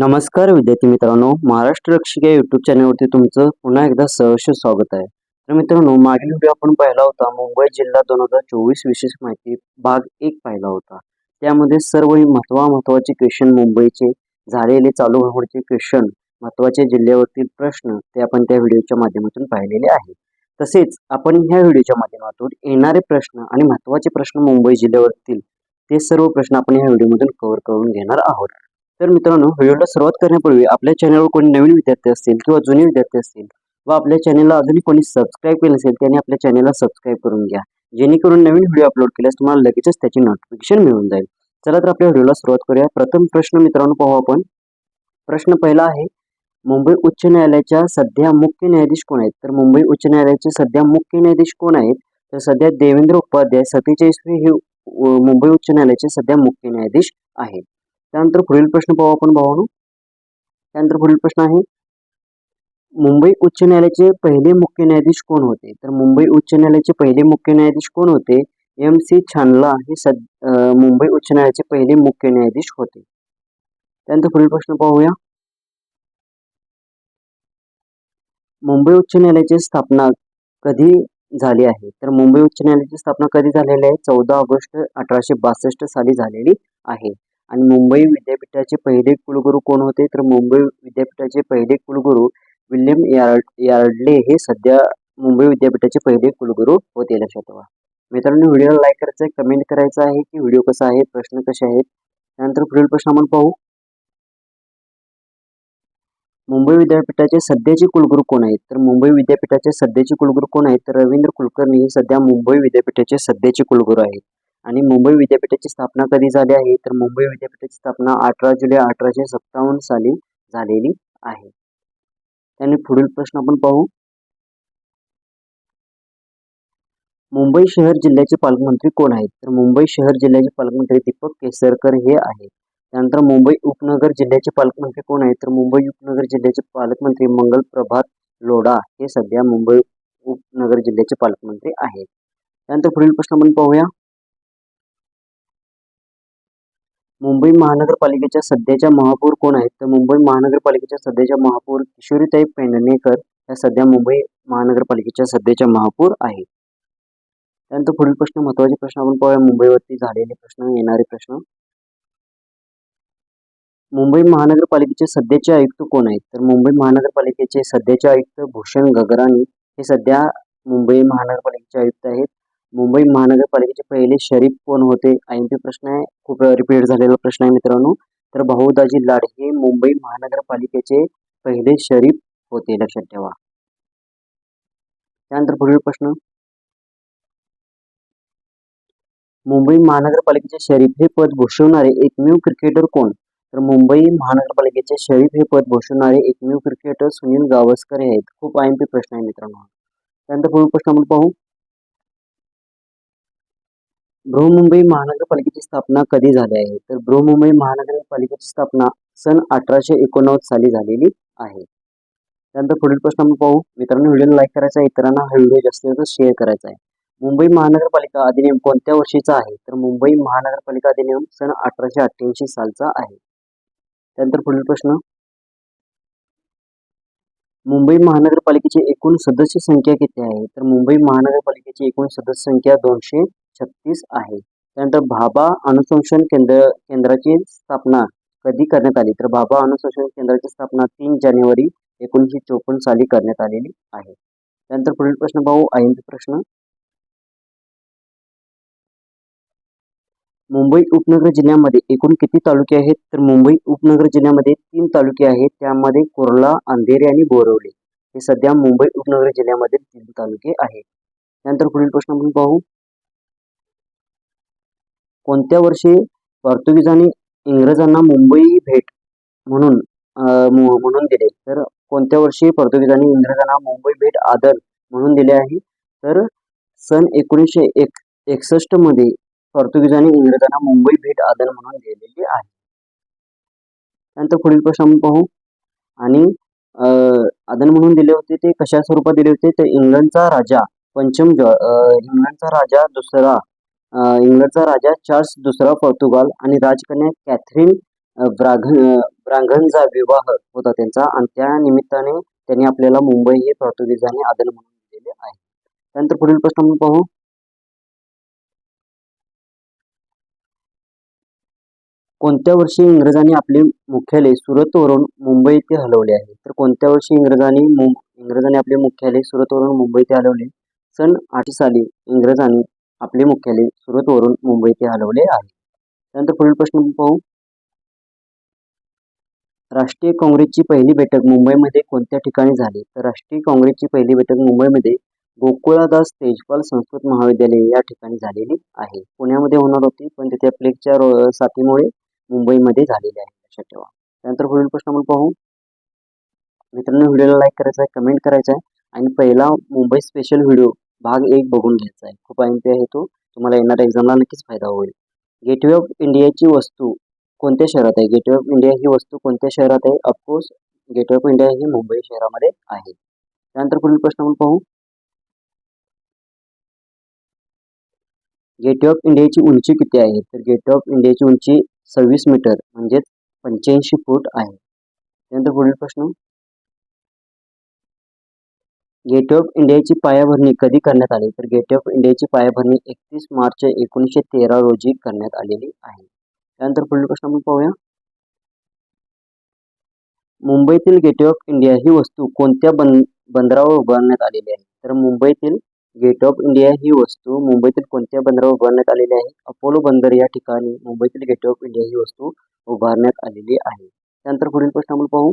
नमस्कार विद्यार्थी मित्रांनो महाराष्ट्र रक्षक या युट्यूब चॅनलवरती तुमचं पुन्हा एकदा सहर्ष स्वागत आहे. तर मित्रांनो मागील व्हिडिओ आपण पाहिला होता मुंबई जिल्हा दोन हजार चोवीस विशेष माहिती भाग एक पाहिला होता. त्यामध्ये सर्व महत्वा महत्त्वाचे क्वेश्चन मुंबईचे झालेले चालू घडामोडीचे क्वेश्चन महत्त्वाचे जिल्ह्यावरतील प्रश्न ते आपण त्या व्हिडिओच्या माध्यमातून पाहिलेले आहे. तसेच आपण ह्या व्हिडिओच्या माध्यमातून येणारे प्रश्न आणि महत्त्वाचे प्रश्न मुंबई जिल्ह्यावरतील ते सर्व प्रश्न आपण ह्या व्हिडिओमधून कव्हर करून घेणार आहोत. तर मित्रांनो व्हिडिओला सुरुवात करण्यापूर्वी आपल्या चॅनलवर कोणी नवीन विद्यार्थी असतील किंवा जुने विद्यार्थी असतील व आपल्या चॅनलला अजूनही कोणी सबस्क्राईब केलं असेल त्यांनी आपल्या चॅनलला सबस्क्राईब करून घ्या. जेणेकरून नवीन व्हिडिओ अपलोड केल्यास तुम्हाला लगेचच त्याची नोटिफिकेशन मिळून जाईल. चला तर आपल्या व्हिडिओला सुरुवात करूया. प्रथम प्रश्न मित्रांनो पाहू आपण. प्रश्न पहिला आहे मुंबई उच्च न्यायालयाच्या सध्या मुख्य न्यायाधीश कोण आहेत? तर मुंबई उच्च न्यायालयाचे सध्या मुख्य न्यायाधीश कोण आहेत? तर सध्या देवेंद्र उपाध्याय सत्तेचाळीसवे हे मुंबई उच्च न्यायालयाचे सध्या मुख्य न्यायाधीश आहेत. त्यानंतर पुढील प्रश्न पाहू आपण भावानो. त्यानंतर पुढील प्रश्न आहे मुंबई उच्च न्यायालयाचे पहिले मुख्य न्यायाधीश कोण होते? तर मुंबई उच्च न्यायालयाचे पहिले मुख्य न्यायाधीश कोण होते? एम सी छानला हे सद मुंबई उच्च न्यायालयाचे पहिले मुख्य न्यायाधीश होते. त्यानंतर पुढील प्रश्न पाहूया. मुंबई उच्च न्यायालयाची स्थापना कधी झाली आहे? तर मुंबई उच्च न्यायालयाची स्थापना कधी झालेली आहे? चौदा ऑगस्ट अठराशे बासष्ट साली झालेली आहे. आणि मुंबई विद्यापीठाचे पहिले कुलगुरू कोण होते? तर मुंबई विद्यापीठाचे पहिले कुलगुरू विल्यम यार्ड यार्डले हे सध्या मुंबई विद्यापीठाचे पहिले कुलगुरू होते लक्षात ठेवा. मित्रांनो व्हिडिओला लाईक करायचं आहे कमेंट करायचं आहे की व्हिडिओ कसा आहे प्रश्न कसे आहेत? त्यानंतर पुढील प्रश्न आपण पाहू. मुंबई विद्यापीठाचे सध्याचे कुलगुरू कोण आहेत? तर मुंबई विद्यापीठाचे सध्याचे कुलगुरू कोण आहेत? तर रवींद्र कुलकर्णी हे सध्या मुंबई विद्यापीठाचे सध्याचे कुलगुरू आहेत. आणि मुंबई विद्यापीठाची स्थापना कधी झाली आहे? तर मुंबई विद्यापीठाची स्थापना अठरा जुलै अठराशे सत्तावन्न साली झालेली आहे. त्याने पुढील प्रश्न आपण पाहू. मुंबई शहर जिल्ह्याचे पालकमंत्री कोण आहेत? तर मुंबई शहर जिल्ह्याचे पालकमंत्री दीपक केसरकर हे आहेत. त्यानंतर मुंबई उपनगर जिल्ह्याचे पालकमंत्री कोण आहेत? तर मुंबई उपनगर जिल्ह्याचे पालकमंत्री मंगल प्रभात लोढा हे सध्या मुंबई उपनगर जिल्ह्याचे पालकमंत्री आहेत. त्यानंतर पुढील प्रश्न आपण पाहूया. मुंबई महानगरपालिकेच्या सध्याच्या महापौर कोण आहेत? तर मुंबई महानगरपालिकेच्या सध्याच्या महापौर किशोरीताई पेंडणेकर या सध्या मुंबई महानगरपालिकेच्या सध्याच्या महापौर आहेत. त्यानंतर पुढील प्रश्न महत्त्वाचे प्रश्न आपण पाहूया. मुंबईवरती झालेले प्रश्न येणारे प्रश्न. मुंबई महानगरपालिकेचे सध्याचे आयुक्त कोण आहेत? तर मुंबई महानगरपालिकेचे सध्याचे आयुक्त भूषण गगराणी हे सध्या मुंबई महानगरपालिकेचे आयुक्त आहेत. मुंबई महानगरपालिकेचे पहिले शरीफ कोण होते? आय प्रश्न आहे. खूप रिपीट झालेला प्रश्न आहे मित्रांनो. तर बहुदाजी लाड हे मुंबई महानगरपालिकेचे पहिले शरीफ होते. लक्षात ठेवा. त्यानंतर पुढील प्रश्न. मुंबई महानगरपालिकेचे शरीफ हे पद भूषवणारे एकमेव क्रिकेटर कोण? तर मुंबई महानगरपालिकेचे शरीफ हे पद भूषवणारे एकमेव क्रिकेटर सुनील गावस्कर हे आहेत. खूप आय एम पी प्रश्न आहे मित्रांनो. त्यानंतर पुढील प्रश्न आपण पाहू. बृहमुंबई महानगरपालिकेची स्थापना कधी झाली आहे? तर बृहमुंबई महानगरपालिकेची स्थापना सन अठराशे एकोणनव्वद साली झालेली आहे. त्यानंतर पुढील प्रश्न आपण पाहू. मित्रांनो व्हिडिओ लाईक करायचा आहे. इतरांना हा व्हिडिओ जास्तीत जास्त शेअर करायचा आहे. मुंबई महानगरपालिका अधिनियम कोणत्या वर्षीचा आहे? तर मुंबई महानगरपालिका अधिनियम सन अठराशे अठ्ठ्याऐंशी सालचा आहे. त्यानंतर पुढील प्रश्न. मुंबई महानगरपालिकेची एकूण सदस्य संख्या किती आहे? तर मुंबई महानगरपालिकेची एकूण सदस्य संख्या दोनशे छत्तीस आहे. त्यानंतर भाभा अनुसंशोधन केंद्र केंद्राची स्थापना कधी करण्यात आली? तर भाभा अनुसंशोधन केंद्राची स्थापना तीन जानेवारी एकोणीसशे चोपन्न साली करण्यात आलेली आहे. त्यानंतर पुढील प्रश्न पाहू. आय प्रश्न. मुंबई उपनगर जिल्ह्यामध्ये एकूण किती तालुके आहेत? तर मुंबई उपनगर जिल्ह्यामध्ये तीन तालुके आहेत. त्यामध्ये कुर्ला अंधेरी आणि बोरवली. हे सध्या मुंबई उपनगर जिल्ह्यामध्ये तीन तालुके आहेत. त्यानंतर पुढील प्रश्न आपण पाहू. कोणत्या वर्षी पोर्तुगीजांनी इंग्रजांना मुंबई भेट म्हणून म्हणून दिले? तर कोणत्या वर्षी पोर्तुगीजांनी इंग्रजांना मुंबई भेट आदर म्हणून दिले आहे? तर सन एकोणीसशे एक एकसष्टमध्ये पोर्तुगीजांनी इंग्रजांना मुंबई भेट आदर म्हणून दिलेली आहे. त्यानंतर पुढील प्रश्न आपण पाहू. आणि आदर म्हणून दिले होते ते कशा स्वरूपात दिले होते? तर इंग्लंडचा राजा पंचम जॉ इंग्लंडचा राजा दुसरा इंग्लंडचा राजा चार्ल्स दुसरा पोर्तुगाल आणि राजकन्या कॅथरीन ब्राघन ब्रांघनचा विवाह होता त्यांचा आणि त्या निमित्ताने त्यांनी आपल्याला मुंबई हे पोर्तुगीजांनी आदर म्हणून दिलेले आहे. त्यानंतर पुढील प्रश्न आपण पाहू. कोणत्या वर्षी इंग्रजांनी आपले मुख्यालय सुरतवरून मुंबई येथे हलवले आहे? तर कोणत्या वर्षी इंग्रजांनी मुं इंग्रजांनी आपले मुख्यालय सुरतवरून मुंबई येथे हलवले? सन आठ साली इंग्रजांनी आपले मुख्यालय सुरतवरून मुंबई ते हलवले आहे. त्यानंतर पुढील प्रश्न पाहू. राष्ट्रीय काँग्रेसची पहिली बैठक मुंबईमध्ये कोणत्या ठिकाणी झाली? तर राष्ट्रीय काँग्रेसची पहिली बैठक मुंबईमध्ये गोकुळादास तेजपाल संस्कृत महाविद्यालय या ठिकाणी झालेली आहे. पुण्यामध्ये होणार होती पण तिथे प्लेगच्या रो- साथीमुळे मुंबईमध्ये झालेली आहे. लक्षात ठेवा. त्यानंतर पुढील प्रश्न आपण पाहू. मित्रांनो व्हिडिओला लाईक करायचा आहे कमेंट करायचा आहे. आणि पहिला मुंबई स्पेशल व्हिडिओ भाग एक बघून घ्यायचा आहे. खूप एम पी आहे तो. तुम्हाला येणाऱ्या एक्झामला नक्कीच फायदा होईल. गेटवे ऑफ इंडियाची वस्तू कोणत्या शहरात आहे? गेटवे ऑफ इंडिया ही वस्तू कोणत्या शहरात आहे? Of course gateway of India ही मुंबई शहरामध्ये आहे. त्यानंतर पुढील प्रश्न आपण पाहू. गेटवे ऑफ इंडियाची उंची किती आहे? तर गेटवे ऑफ इंडियाची उंची सव्वीस मीटर म्हणजेच पंच्याऐंशी फूट आहे. त्यानंतर पुढील प्रश्न. गेट ऑफ इंडियाची पायाभरणी कधी करण्यात आली? तर गेट ऑफ इंडियाची पायाभरणी एकतीस मार्च एकोणीसशे तेरा रोजी करण्यात आलेली आहे. त्यानंतर पुढील प्रश्न आपण पाहूया. मुंबईतील गेट ऑफ इंडिया ही वस्तू कोणत्या बंद बंदरावर उभारण्यात आलेली आहे? तर मुंबईतील गेट ऑफ इंडिया ही वस्तू मुंबईतील कोणत्या बंदरावर उभारण्यात आलेली आहे? अपोलो बंदर या ठिकाणी मुंबईतील गेट ऑफ इंडिया ही वस्तू उभारण्यात आलेली आहे. त्यानंतर पुढील प्रश्न आपण पाहू.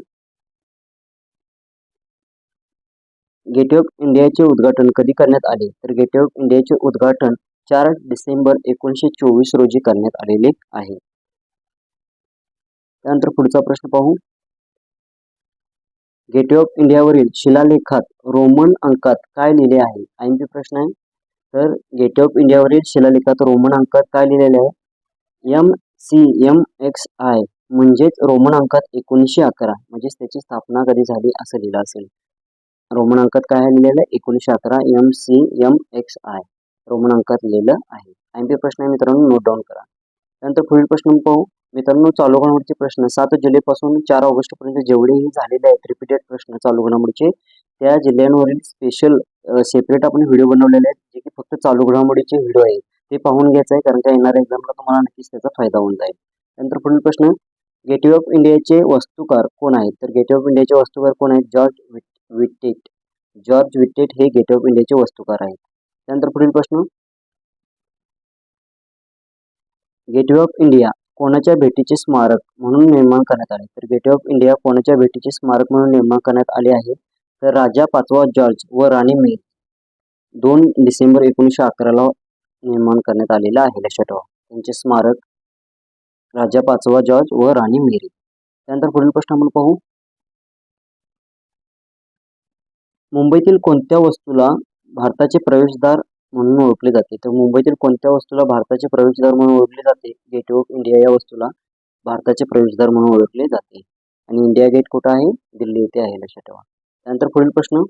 गेटवे ऑफ इंडियाचे उद्घाटन कधी करण्यात आले? तर गेटवे ऑफ इंडियाचे उद्घाटन चार डिसेंबर एकोणीसशे चोवीस रोजी करण्यात आलेले आहे. त्यानंतर पुढचा प्रश्न पाहू. गेटवे ऑफ इंडियावरील शिलालेखात रोमन अंकात काय लिहिले आहे? आय पी प्रश्न आहे. तर गेटवे ऑफ इंडियावरील शिलालेखात रोमन अंकात काय लिहिलेले आहे? M C M X I म्हणजेच रोमन अंकात एकोणीसशे अकरा म्हणजेच त्याची स्थापना कधी झाली असं लिहिलं असेल. रोमन अंकात काय लिहिलेलं? आहे एकोणीसशे अकरा M C M X I Roman अंकात लिहिलं आहे. आय पी प्रश्न आहे मित्रांनो नोट डाऊन करा. त्यानंतर पुढील प्रश्न पाहू. मित्रांनो चालू घडामोडीचे प्रश्न. सात जुलैपासून चार ऑगस्टपर्यंत जेवढेही झालेले आहेत रिपीटेड प्रश्न चालू घडामोडीचे त्या जिल्ह्यांवरील स्पेशल सेपरेट आपण व्हिडिओ बनवलेले आहेत जे की फक्त चालू घडामोडीचे व्हिडिओ आहेत. ते पाहून घ्यायचं आहे कारण का येणाऱ्या एक्झामला तुम्हाला नक्कीच त्याचा फायदा होऊन जाईल. त्यानंतर पुढील प्रश्न. गेटवे ऑफ इंडियाचे वस्तुकार कोण आहेत? तर गेटवे ऑफ इंडियाचे वस्तुकार कोण आहेत? George Wit Wittet George Wittet हे गेट ऑफ इंडियाचे वस्तुकार आहेत. त्यानंतर पुढील प्रश्न. गेटवे ऑफ इंडिया कोणाच्या भेटीचे स्मारक म्हणून निर्माण करण्यात आले? तर गेटवे ऑफ इंडिया कोणाच्या भेटीचे स्मारक म्हणून निर्माण करण्यात आले आहे? तर राजा पाचवा जॉर्ज व राणी मे दोन डिसेंबर एकोणीसशे अकराला निर्माण करण्यात आलेला आहे. लक्षात ठेवा. त्यांचे स्मारक राजा पाचवा जॉर्ज व राणी मेरी. त्यानंतर पुढील प्रश्न आपण पाहू. मुंबईतील कोणत्या वस्तूला भारताचे प्रवेशद्वार म्हणून ओळखले जाते? तर मुंबईतील कोणत्या वस्तूला भारताचे प्रवेशद्वार म्हणून ओळखले जाते? गेट ऑफ इंडिया या वस्तूला भारताचे प्रवेशद्वार म्हणून ओळखले जाते. आणि इंडिया गेट कुठं आहे? दिल्ली येथे आहे. लक्षात ठेवा. त्यानंतर पुढील प्रश्न.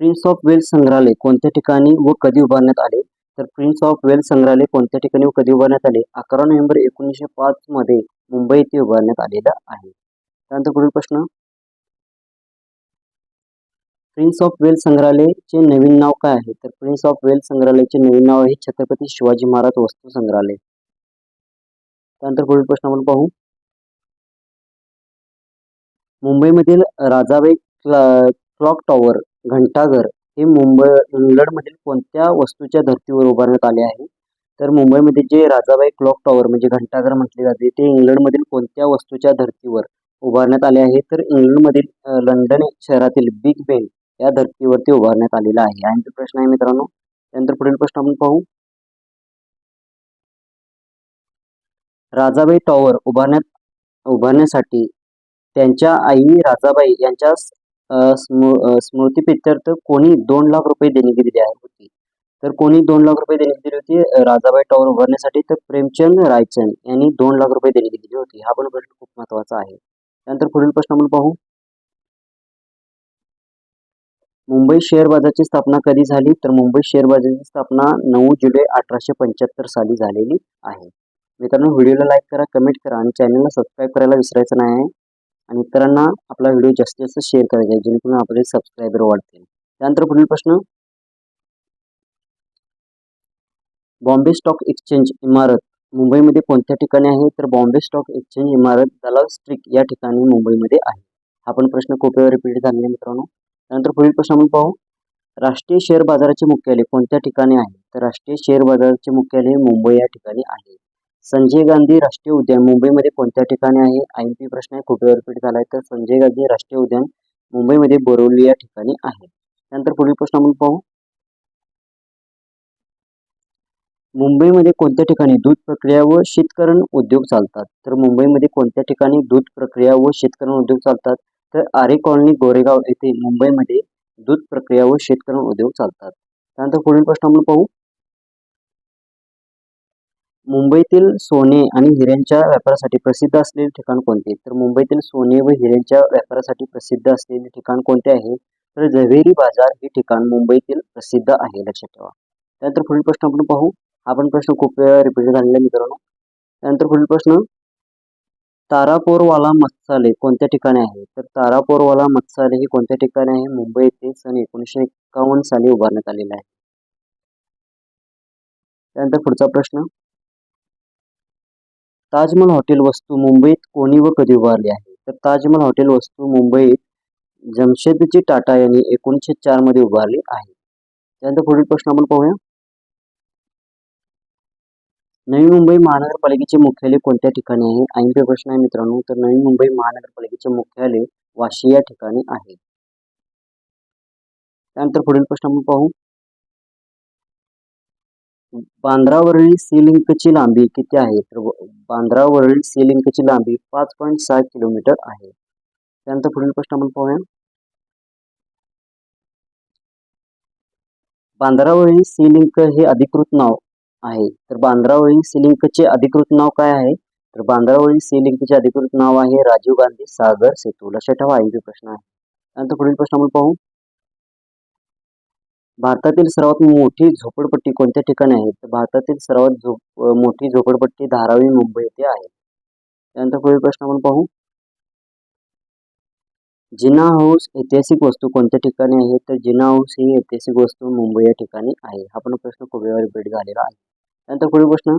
प्रिन्स ऑफ वेल्स संग्रहालय कोणत्या ठिकाणी व कधी उभारण्यात आले? तर प्रिन्स ऑफ वेल्स संग्रहालय कोणत्या ठिकाणी व कधी उभारण्यात आले? अकरा नोव्हेंबर एकोणीसशे पाच मध्ये मुंबई येथे उभारण्यात आलेलं आहे. त्यानंतर पुढील प्रश्न. प्रिन्स ऑफ वेल्स संग्रहालयचे नवीन नाव काय आहे? तर प्रिन्स ऑफ वेल्स संग्रहालयाचे नवीन नाव आहे छत्रपती शिवाजी महाराज वस्तू संग्रहालय. त्यानंतर पुढील प्रश्न आपण पाहू. मुंबईमधील राजाबाई क्लॉक टॉवर घंटाघर हे मुंबई इंग्लंडमधील कोणत्या वस्तूच्या धर्तीवर उभारण्यात आले आहे? तर मुंबईमध्ये जे राजाबाई क्लॉक टॉवर म्हणजे घंटाघर म्हटले जाते ते इंग्लंडमधील कोणत्या वस्तूच्या धर्तीवर उभारण्यात आले आहे? तर इंग्लंडमधील लंडन शहरातील बिग बेन या धर्तीवरती उभारण्यात आलेला आहे. आणि प्रश्न आहे मित्रांनो त्यानंतर पुढील प्रश्न आपण पाहू. राजाबाई टॉवर उभारण्यात उभारण्यासाठी त्यांच्या आई राजाबाई यांच्या स्मृ स्मृतीप्रित्यर्थ कोणी दोन लाख रुपये देणगी दिली आहे होती. तर कोणी दोन लाख रुपये देणगी दिली होती राजाबाई टॉवर उभारण्यासाठी तर प्रेमचंद रायचंद यांनी दोन लाख रुपये देणगी दिली होती. हा पण प्रश्न खूप महत्त्वाचा आहे. त्यानंतर पुढील प्रश्न आपण पाहू. मुंबई शेअर बाजारची स्थापना कधी झाली? तर मुंबई शेअर बाजारची स्थापना नऊ जुलै अठराशे पंच्याहत्तर साली झालेली आहे. मित्रांनो व्हिडिओला लाईक करा कमेंट करा आणि चॅनलला सबस्क्राईब करायला विसरायचं नाही. आहे आणि इतरांना आपला व्हिडिओ जास्तीत जास्त शेअर करायचा आहे जेणेकरून आपले सबस्क्रायबर वाढतील. त्यानंतर पुढील प्रश्न. बॉम्बे स्टॉक एक्सचेंज इमारत मुंबईमध्ये कोणत्या ठिकाणी आहे? तर बॉम्बे स्टॉक एक्सचेंज इमारत दलाल स्ट्रीट या ठिकाणी मुंबईमध्ये आहे. हा पण प्रश्न खूप वेळा रिपीट झालेला आहे मित्रांनो. त्यानंतर पुढील प्रश्न आपण पाहू. राष्ट्रीय शेअर बाजाराचे मुख्यालय कोणत्या ठिकाणी आहे? तर राष्ट्रीय शेअर बाजाराचे मुख्यालय मुंबई या ठिकाणी आहे. संजय गांधी राष्ट्रीय उद्यान मुंबईमध्ये कोणत्या ठिकाणी आहे? आय एम पी प्रश्न आहे खूप वेळा रिपीट झाला आहे तर संजय गांधी राष्ट्रीय उद्यान मुंबईमध्ये बोरवली या ठिकाणी आहे. त्यानंतर पुढील प्रश्न आपण पाहू. मुंबईमध्ये कोणत्या ठिकाणी दूध प्रक्रिया व शीतकरण उद्योग चालतात? तर मुंबईमध्ये कोणत्या ठिकाणी दूध प्रक्रिया व शीतकरण उद्योग चालतात? तर आरे कॉलनी गोरेगाव येथे मुंबईमध्ये दूध प्रक्रिया व शेतकरी उद्योग चालतात. त्यानंतर पुढील प्रश्न आपण पाहू. मुंबईतील सोने आणि हिऱ्यांच्या व्यापारासाठी प्रसिद्ध असलेले ठिकाण कोणते? तर मुंबईतील सोने व हिऱ्यांच्या व्यापारासाठी प्रसिद्ध असलेले ठिकाण कोणते आहे? तर झवेरी बाजार हे ठिकाण मुंबईतील प्रसिद्ध आहे. लक्षात ठेवा. त्यानंतर पुढील प्रश्न आपण पाहू. हा प्रश्न खूप वेळा रिपीट झालेला मित्रांनो. त्यानंतर पुढील प्रश्न. तारापोरवाला मत्स्यालय कोणत्या ठिकाणी आहे? तर तारापोरवाला मत्स्यालय हे कोणत्या ठिकाणी आहे? मुंबई येथे सन एकोणीसशे एकावन्न साली उभारण्यात आलेला आहे. त्यानंतर पुढचा प्रश्न. ताजमहल हॉटेल वस्तू मुंबईत कोणी व कधी उभारली आहे? तर ताजमहल हॉटेल वस्तू मुंबईत जमशेदजी टाटा यांनी एकोणीसशे चारमध्ये उभारली आहे. त्यानंतर पुढील प्रश्न आपण पाहूया. नवी मुंबई महानगरपालिकेचे मुख्यालय कोणत्या ठिकाणी आहे? ऐंशी प्रश्न आहे मित्रांनो तर नवी मुंबई महानगरपालिकेचे मुख्यालय वाशी या ठिकाणी आहे. त्यानंतर पुढील प्रश्न आपण पाहू. बांद्रावरील सीलिंकची लांबी किती आहे? तर बांद्रावरील सीलिंकची लांबी पाच पॉईंट सहा किलोमीटर आहे. त्यानंतर पुढील प्रश्न आपण पाहूया. बांद्रावरील सीलिंक हे अधिकृत नाव आहे. तर बांद्रावरील सी लिंकचे अधिकृत नाव काय आहे? तर बांद्रावरील सी लिंकचे अधिकृत नाव आहे राजीव गांधी सागर सेतू. लक्षात ठेवा ऐंशी प्रश्न आहे. त्यानंतर पुढील प्रश्न आपण पाहू. भारतातील सर्वात मोठी झोपडपट्टी कोणत्या ठिकाणी आहे? तर भारतातील सर्वात झोप मोठी झोपडपट्टी धारावी मुंबई येथे आहे. त्यानंतर पुढील प्रश्न आपण पाहू. जिना हाऊस ऐतिहासिक वस्तू कोणत्या ठिकाणी आहे? तर जिना हाऊस ही ऐतिहासिक वस्तू मुंबई या ठिकाणी आहे. हा पण प्रश्न खूप वेळा रिपीट झालेला आहे. त्यानंतर पुढील प्रश्न.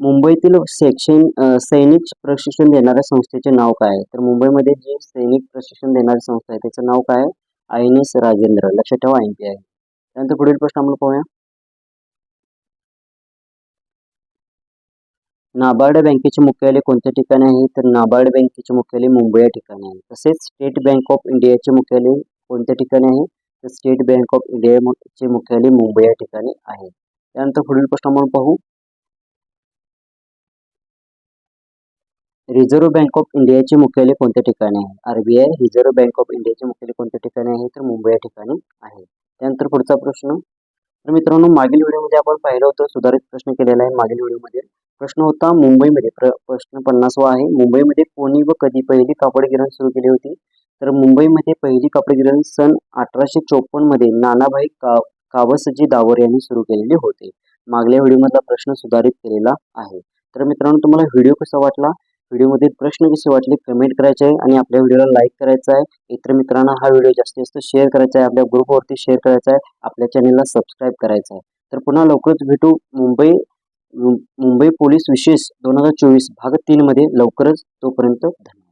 मुंबईतील सेक्शन सैनिक प्रशिक्षण देणाऱ्या संस्थेचे नाव काय? आहे तर मुंबईमध्ये जे सैनिक प्रशिक्षण देणारी संस्था आहे त्याचं नाव काय? आहे आय एन एस राजेंद्र. लक्षात ठेवा आय पी आहे त्यानंतर पुढील प्रश्न आपण पाहूया. नाबार्ड बँकेचे मुख्यालय कोणत्या ठिकाणी आहे? तर नाबार्ड बँकेचे मुख्यालय मुंबई या ठिकाणी आहे. तसेच स्टेट बँक ऑफ इंडियाचे मुख्यालय कोणत्या ठिकाणी आहे? तर स्टेट बँक ऑफ इंडियाचे मुख्यालय मुंबई या ठिकाणी आहे. त्यानंतर पुढील प्रश्न म्हणून पाहू. रिझर्व्ह बँक ऑफ इंडियाचे मुख्यालय कोणत्या ठिकाणी आहे? आरबीआय रिझर्व्ह बँक ऑफ इंडियाचे मुख्यालय कोणत्या ठिकाणी आहे? तर मुंबई या ठिकाणी आहे. त्यानंतर पुढचा प्रश्न. तर मित्रांनो मागील व्हिडिओमध्ये आपण पाहिलं होतं सुधारित प्रश्न केलेला आहे मागील व्हिडिओमध्ये. प्रश्न होता मुंबईमध्ये. प्र प्रश्न पन्नासवा आहे. मुंबईमध्ये कोणी व कधी पहिली कापड गिरण सुरू केली होती? तर मुंबईमध्ये पहिली कापड गिरण सन अठराशे चोपन्नमध्ये नानाभाई का कावसजी दावर यांनी सुरू केलेले होते. मागल्या व्हिडिओमधला प्रश्न सुधारित केलेला आहे. तर मित्रांनो तुम्हाला व्हिडिओ कसा वाटला? व्हिडिओमध्ये प्रश्न कसे वाटले? कमेंट करायचे आहे आणि आपल्या व्हिडिओला लाईक करायचा आहे. इतर मित्रांना हा व्हिडिओ जास्तीत जास्त शेअर करायचा आहे. आपल्या ग्रुपवरती शेअर करायचा आहे. आपल्या चॅनलला सबस्क्राईब करायचं आहे. तर पुन्हा लवकरच भेटू मुंबई मुंबई पोलीस विशेष दोन हजार चोवीस भाग तीनमध्ये लवकरच तोपर्यंत धन्यवाद.